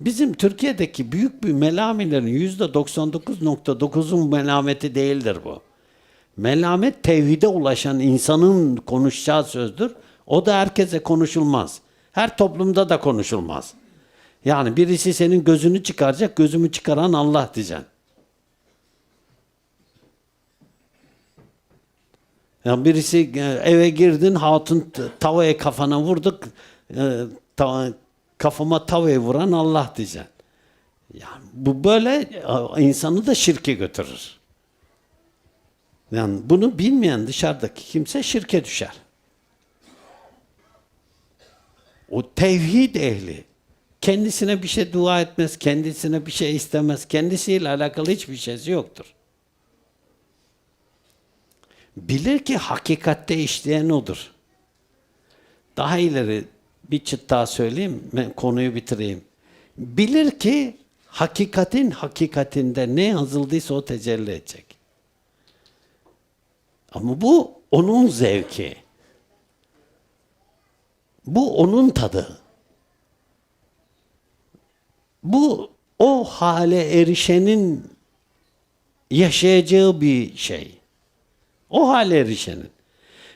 Bizim Türkiye'deki büyük bir melamilerin yüzde 99.9'un melameti değildir bu. Melamet tevhide ulaşan insanın konuşacağı sözdür. O da herkese konuşulmaz. Her toplumda da konuşulmaz. Yani birisi senin gözünü çıkaracak, gözümü çıkaran Allah diyeceksin. Ya birisi e, eve girdin, hatun tavaya kafana vurduk, e, kafama tavayı vuran Allah diyeceksin. Yani bu böyle insanı da şirke götürür. Yani bunu bilmeyen dışarıdaki kimse şirke düşer. O tevhid ehli kendisine bir şey dua etmez, kendisine bir şey istemez, kendisiyle alakalı hiçbir şeysi yoktur. Bilir ki hakikatte işleyen odur. Daha ileri bir çıt daha söyleyeyim, ben konuyu bitireyim. Bilir ki hakikatin hakikatinde ne yazıldıysa o tecelli edecek. Ama bu onun zevki. Bu onun tadı. Bu o hale erişenin yaşayacağı bir şey. O hale erişenin.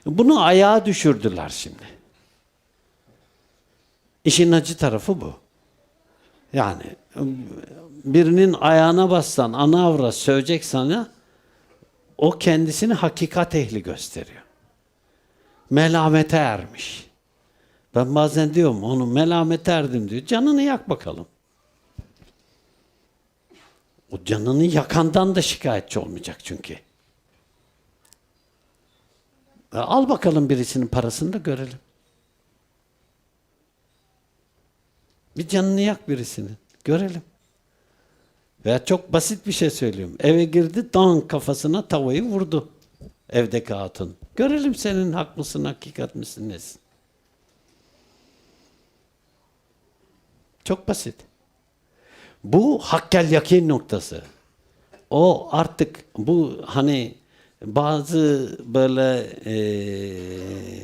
Bunu ayağa düşürdüler şimdi. İşin acı tarafı bu. Yani birinin ayağına bassan ana avra sövecek sana o kendisini hakikat ehli gösteriyor. Melamete ermiş. Ben bazen diyorum onu melamete erdim diyor. Canını yak bakalım. O canını yakandan da şikayetçi olmayacak çünkü. E, Al bakalım birisinin parasını da görelim. Bir canını yak birisinin. Görelim. Veya çok basit bir şey söylüyorum. Eve girdi, dan kafasına tavayı vurdu. Evdeki hatun. Görelim senin hak mısın, hakikat misin, nesin? Çok basit. Bu hakkel yakin noktası. O artık bu hani bazı böyle eee,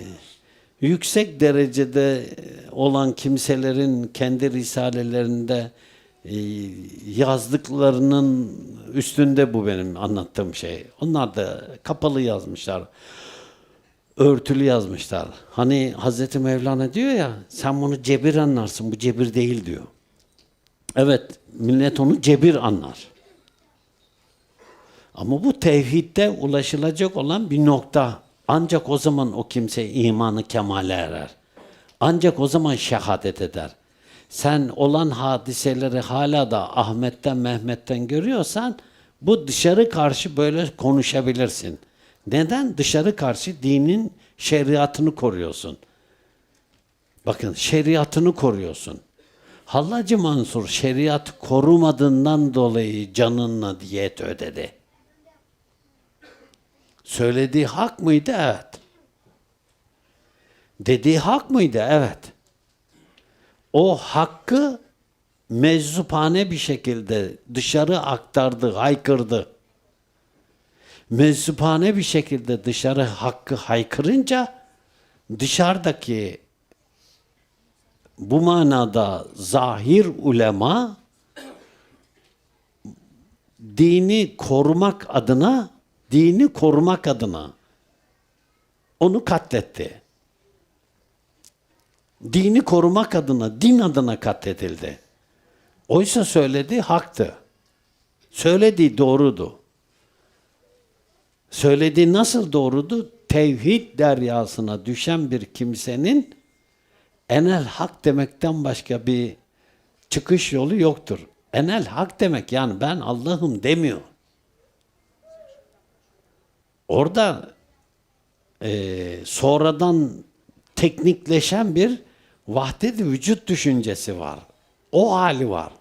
yüksek derecede olan kimselerin kendi risalelerinde eee, yazdıklarının üstünde bu benim anlattığım şey. Onlar da kapalı yazmışlar. Örtülü yazmışlar. Hani Hazreti Mevlana diyor ya sen bunu cebir anlarsın bu cebir değil diyor. Evet, millet onu cebir anlar. Ama bu tevhidde ulaşılacak olan bir nokta. Ancak o zaman o kimse imanı kemale erer. Ancak o zaman şehadet eder. Sen olan hadiseleri hala da Ahmet'ten Mehmet'ten görüyorsan bu dışarı karşı böyle konuşabilirsin. Neden? Dışarı karşı dinin şeriatını koruyorsun. Bakın şeriatını koruyorsun. Hallacı Mansur şeriat korumadığından dolayı canınla diyet ödedi. Söylediği hak mıydı? Evet. Dediği hak mıydı? Evet. O hakkı meczupane bir şekilde dışarı aktardı, haykırdı. Meczupane bir şekilde dışarı hakkı haykırınca dışarıdaki bu manada zahir ulema dini korumak adına dini korumak adına onu katletti. Dini korumak adına, din adına katledildi. Oysa söylediği haktı. Söylediği doğrudu. Söylediği nasıl doğrudu? Tevhid deryasına düşen bir kimsenin enel hak demekten başka bir çıkış yolu yoktur. Enel hak demek yani ben Allah'ım demiyor. Orada eee, sonradan teknikleşen bir vahdet vücut düşüncesi var. O hali var.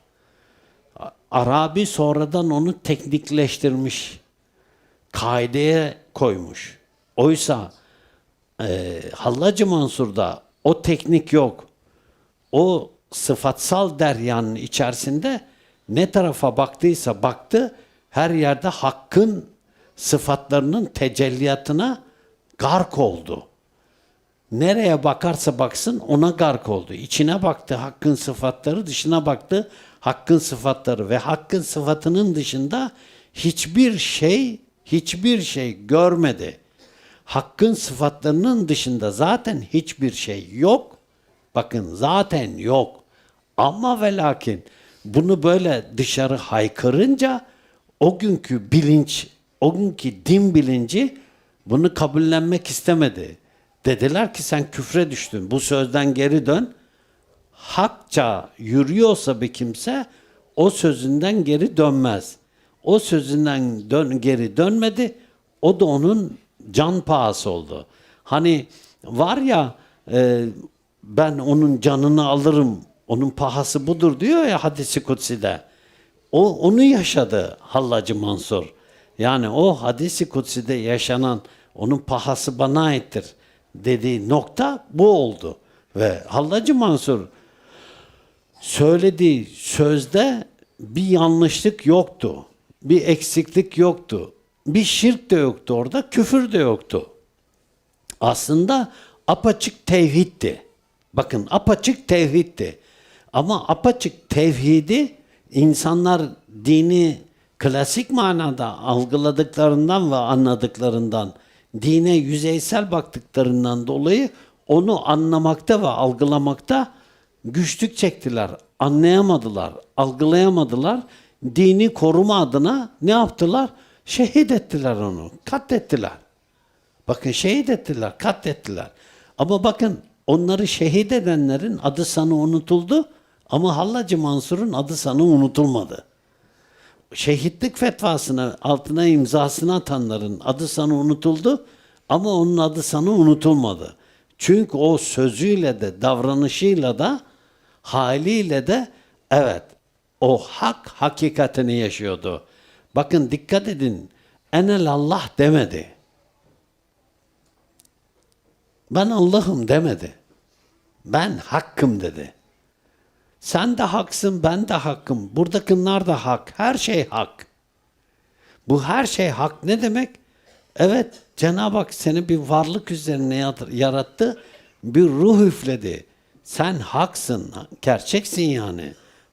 Arabi sonradan onu teknikleştirmiş. Kaideye koymuş. Oysa e, Hallacı Mansur'da o teknik yok. O sıfatsal deryanın içerisinde ne tarafa baktıysa baktı, her yerde hakkın sıfatlarının tecelliyatına gark oldu. Nereye bakarsa baksın ona gark oldu. İçine baktı hakkın sıfatları, dışına baktı hakkın sıfatları ve hakkın sıfatının dışında hiçbir şey, hiçbir şey görmedi. Hakkın sıfatlarının dışında zaten hiçbir şey yok. Bakın zaten yok. Ama ve lakin bunu böyle dışarı haykırınca o günkü bilinç, o günkü din bilinci bunu kabullenmek istemedi. Dediler ki sen küfre düştün. Bu sözden geri dön. Hakça yürüyorsa bir kimse o sözünden geri dönmez. O sözünden dön, geri dönmedi. O da onun can pahası oldu. Hani var ya e, ben onun canını alırım. Onun pahası budur diyor ya hadisi kutsi'de. O onu yaşadı Hallacı Mansur. Yani o hadisi kutsi'de yaşanan onun pahası bana aittir dediği nokta bu oldu. Ve Hallacı Mansur söylediği sözde bir yanlışlık yoktu. Bir eksiklik yoktu. Bir şirk de yoktu orada, küfür de yoktu. Aslında apaçık tevhiddi. Bakın apaçık tevhiddi. Ama apaçık tevhidi insanlar dini klasik manada algıladıklarından ve anladıklarından, dine yüzeysel baktıklarından dolayı onu anlamakta ve algılamakta güçlük çektiler. Anlayamadılar, algılayamadılar. Dini koruma adına ne yaptılar? Şehit ettiler onu, katlettiler. Bakın şehit ettiler, katlettiler. Ama bakın onları şehit edenlerin adı sanı unutuldu ama Hallacı Mansur'un adı sanı unutulmadı. Şehitlik fetvasına altına imzasını atanların adı sanı unutuldu ama onun adı sanı unutulmadı. Çünkü o sözüyle de davranışıyla da haliyle de evet o hak hakikatini yaşıyordu. Bakın dikkat edin enel Allah demedi. Ben Allah'ım demedi. Ben hakkım dedi. Sen de haksın, ben de hakkım. Buradakiler da hak. Her şey hak. Bu her şey hak ne demek? Evet, Cenab-ı Hak seni bir varlık üzerine yarattı. Bir ruh üfledi. Sen haksın, gerçeksin yani.